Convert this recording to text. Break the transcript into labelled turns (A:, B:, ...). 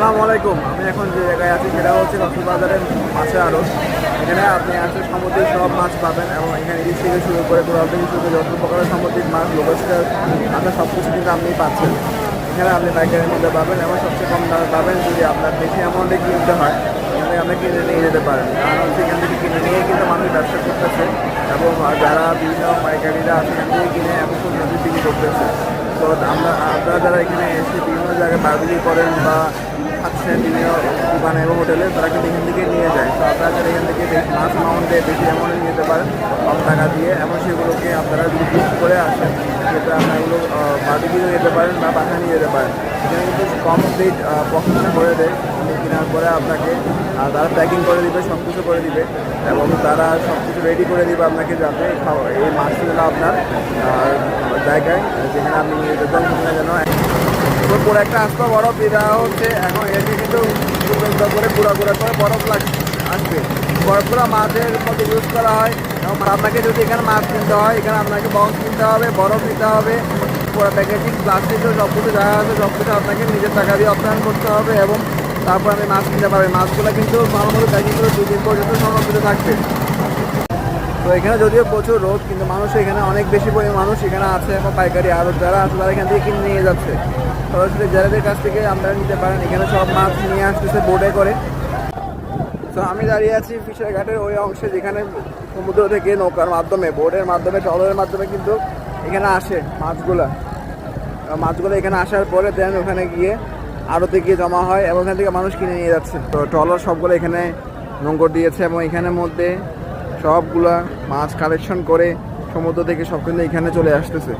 A: আসসালামু আলাইকুম। আমি এখন যে জায়গায় আছি সেটা হচ্ছে কক্সবাজারের মাছের আড়ত। এখানে আপনি আসলে সামুদ্রিক সব মাছ পাবেন এবং এখানে ইলিশ থেকে শুরু করে কোরাল শুরু করে যত প্রকারের সামুদ্রিক মাছ, লোকেস্টার আপনার সব কিছু কিন্তু আপনি পাচ্ছেন। এখানে আপনি পাইকারির মধ্যে পাবেন এবং সবচেয়ে কম দামে পাবেন যদি আপনার বেশি অ্যামাউন্টে কিনতে হয় এখানে আপনি কিনে নিয়ে যেতে পারেন। কারণ এখান থেকে কিনে নিয়ে কিন্তু মানুষ ব্যবসা করতেছে এবং যারা বিভিন্ন পাইকারিরা সেখান থেকে কিনে এখন বিক্রি করতেছে। তো আমরা আপনারা যারা এখানে এসে বিভিন্ন জায়গায় বার্বিকি করেন বা খাচ্ছেন বিভিন্ন দোকানে এবং হোটেলে, তারা কিন্তু এখান থেকে নিয়ে যায়। তো আপনারা যারা এখান থেকে বেশি মাছ অ্যামাউন্টে বেশি অ্যামাউন্টে নিতে পারেন, কম টাকা দিয়ে, এমন সেগুলোকে আপনারা যদি করে আসেন, সেটা আপনারা এগুলো বার্বিকিও যেতে পারেন বা বাসায় নিয়ে যেতে পারেন। এখানে কিন্তু কম করে দেয়। কেনার পরে আপনাকে তারা প্যাকিং করে দিবে সব কিছু করে দিবে। এবং তারা সব কিছু রেডি করে দিবে আপনাকে যাতে এই মাছগুলো আপনার জায়গায়, যেখানে আপনি যেতেন যেন পুরো একটা আসতে বরফ, এটা হচ্ছে এখন এসে কিন্তু করে গুঁড়া গুঁড়া করে বরফ লাগ আসবে। বরফগুলো মাছের মধ্যে ইউজ করা হয়। এবং আপনাকে যদি এখানে মাছ কিনতে হয়, এখানে আপনাকে বক্স কিনতে হবে, বরফ নিতে হবে। পুরো প্যাকেজিং প্লাস্টিকের সব কিছু যা আছে সব কিছু আপনাকে নিজের টাকা দিয়ে অপ্রায়ণ করতে হবে এবং তারপর আপনি মাছ কিনতে পারবেন মাছগুলো কিন্তু ভালো মতো প্যাকিং করে দুই দিন পর্যন্ত সংরক্ষিত থাকবে। তো এখানে যদিও প্রচুর রোদ, কিন্তু মানুষ এখানে অনেক বেশি পরিমাণ মানুষ এখানে আছে এবং পাইকারি আরও যারা আছে তারা এখান থেকে কিনে নিয়ে যাচ্ছে। সরাসরি যারাদের কাছ থেকে আপনারা নিতে পারেন, এখানে সব মাছ নিয়ে আসতেছে বোটে করে। তো আমি দাঁড়িয়ে আছি ফিশার ঘাটের ওই অংশে যেখানে সমুদ্র থেকে নৌকার মাধ্যমে বোটের মাধ্যমে, ট্রলারের মাধ্যমে কিন্তু এখানে আসে মাছগুলা। মাছগুলো এখানে আসার পরে দেন ওখানে গিয়ে আড়তে গিয়ে জমা হয় এবং ওখান থেকে মানুষ কিনে নিয়ে যাচ্ছে। তো ট্রলার সবগুলো এখানে নোংর দিয়েছে এবং এখানের মধ্যে সবগুলা মাছ কালেকশন করে সমুদ্র থেকে সব কিন্তু এখানে চলে আসতেছে।